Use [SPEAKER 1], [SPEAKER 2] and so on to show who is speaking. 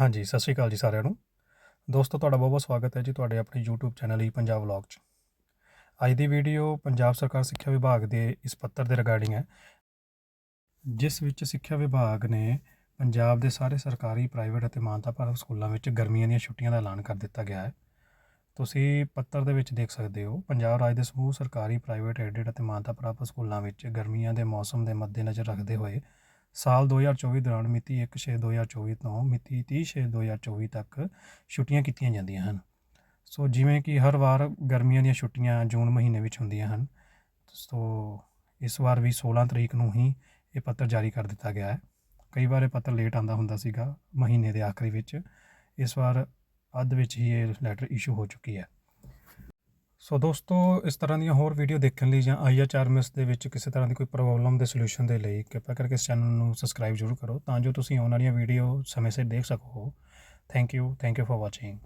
[SPEAKER 1] ਹਾਂਜੀ, ਸਤਿ ਸ਼੍ਰੀ ਅਕਾਲ ਜੀ ਸਾਰਿਆਂ ਨੂੰ। ਦੋਸਤੋ, ਤੁਹਾਡਾ ਬਹੁਤ ਬਹੁਤ ਸਵਾਗਤ ਹੈ ਜੀ ਤੁਹਾਡੇ ਆਪਣੇ YouTube ਚੈਨਲ ਹੀ ਪੰਜਾਬ ਵਲੌਗ 'ਚ। ਅੱਜ ਦੀ ਵੀਡੀਓ ਪੰਜਾਬ ਸਰਕਾਰ ਸਿੱਖਿਆ ਵਿਭਾਗ ਦੇ ਇਸ ਪੱਤਰ ਦੇ ਰਿਗਾਰਡਿੰਗ ਹੈ। ਜਿਸ ਵਿੱਚ ਸਿੱਖਿਆ ਵਿਭਾਗ ਨੇ ਪੰਜਾਬ ਦੇ ਸਾਰੇ ਸਰਕਾਰੀ, ਪ੍ਰਾਈਵੇਟ ਅਤੇ ਮਾਨਤਾ ਪ੍ਰਾਪਤ ਸਕੂਲਾਂ ਵਿੱਚ ਗਰਮੀਆਂ ਦੀਆਂ ਛੁੱਟੀਆਂ ਦਾ ਐਲਾਨ ਕਰ ਦਿੱਤਾ ਗਿਆ ਹੈ। ਤੁਸੀਂ ਪੱਤਰ ਦੇ ਵਿੱਚ ਦੇਖ ਸਕਦੇ ਹੋ, ਪੰਜਾਬ ਰਾਜ ਦੇ ਸਮੂਹ ਸਰਕਾਰੀ, ਪ੍ਰਾਈਵੇਟ ਐਡਿਡ ਅਤੇ ਮਾਨਤਾ ਪ੍ਰਾਪਤ ਸਕੂਲਾਂ ਵਿੱਚ ਗਰਮੀਆਂ ਦੇ ਮੌਸਮ ਦੇ ਮੱਦੇਨਜ਼ਰ ਰੱਖਦੇ ਹੋਏ ਸਾਲ 2024 ਦੌਰਾਨ ਮਿਤੀ 1/6/2024 ਤੋਂ ਮਿਤੀ 30/6/2024 ਤੱਕ ਛੁੱਟੀਆਂ ਕੀਤੀਆਂ ਜਾਂਦੀਆਂ ਹਨ। ਸੋ ਜਿਵੇਂ ਕਿ ਹਰ ਵਾਰ ਗਰਮੀਆਂ ਦੀਆਂ ਛੁੱਟੀਆਂ ਜੂਨ ਮਹੀਨੇ ਵਿੱਚ ਹੁੰਦੀਆਂ ਹਨ, ਸੋ ਇਸ ਵਾਰ ਵੀ 16 ਤਰੀਕ ਨੂੰ ਹੀ ਇਹ ਪੱਤਰ ਜਾਰੀ ਕਰ ਦਿੱਤਾ ਗਿਆ ਹੈ। ਕਈ ਵਾਰ ਇਹ ਪੱਤਰ ਲੇਟ ਆਂਦਾ ਹੁੰਦਾ ਸੀਗਾ ਮਹੀਨੇ ਦੇ ਆਖਰੀ ਵਿੱਚ। ਇਸ ਵਾਰ ਅੱਧ ਵਿੱਚ ਹੀ ਇਹ ਲੈਟਰ ਇਸ਼ੂ ਹੋ ਚੁੱਕੀ ਹੈ। ਸੋ ਦੋਸਤੋ, ਇਸ ਤਰ੍ਹਾਂ ਦੀਆਂ ਹੋਰ ਵੀਡੀਓ ਦੇਖਣ ਲਈ ਜਾਂ ਆਈਐਚਆਰਐਮਐਸ ਦੇ ਵਿੱਚ ਕਿਸੇ ਤਰ੍ਹਾਂ ਦੀ ਕੋਈ ਪ੍ਰੋਬਲਮ ਦੇ ਸੋਲੂਸ਼ਨ ਦੇ ਲਈ ਕਿਰਪਾ ਕਰਕੇ ਇਸ ਚੈਨਲ ਨੂੰ ਸਬਸਕ੍ਰਾਈਬ ਜ਼ਰੂਰ ਕਰੋ ਤਾਂ ਜੋ ਤੁਸੀਂ ਆਉਣ ਵਾਲੀਆਂ ਵੀਡੀਓ ਸਮੇਂ ਸਿਰ ਦੇਖ ਸਕੋ। Thank you thank you for watching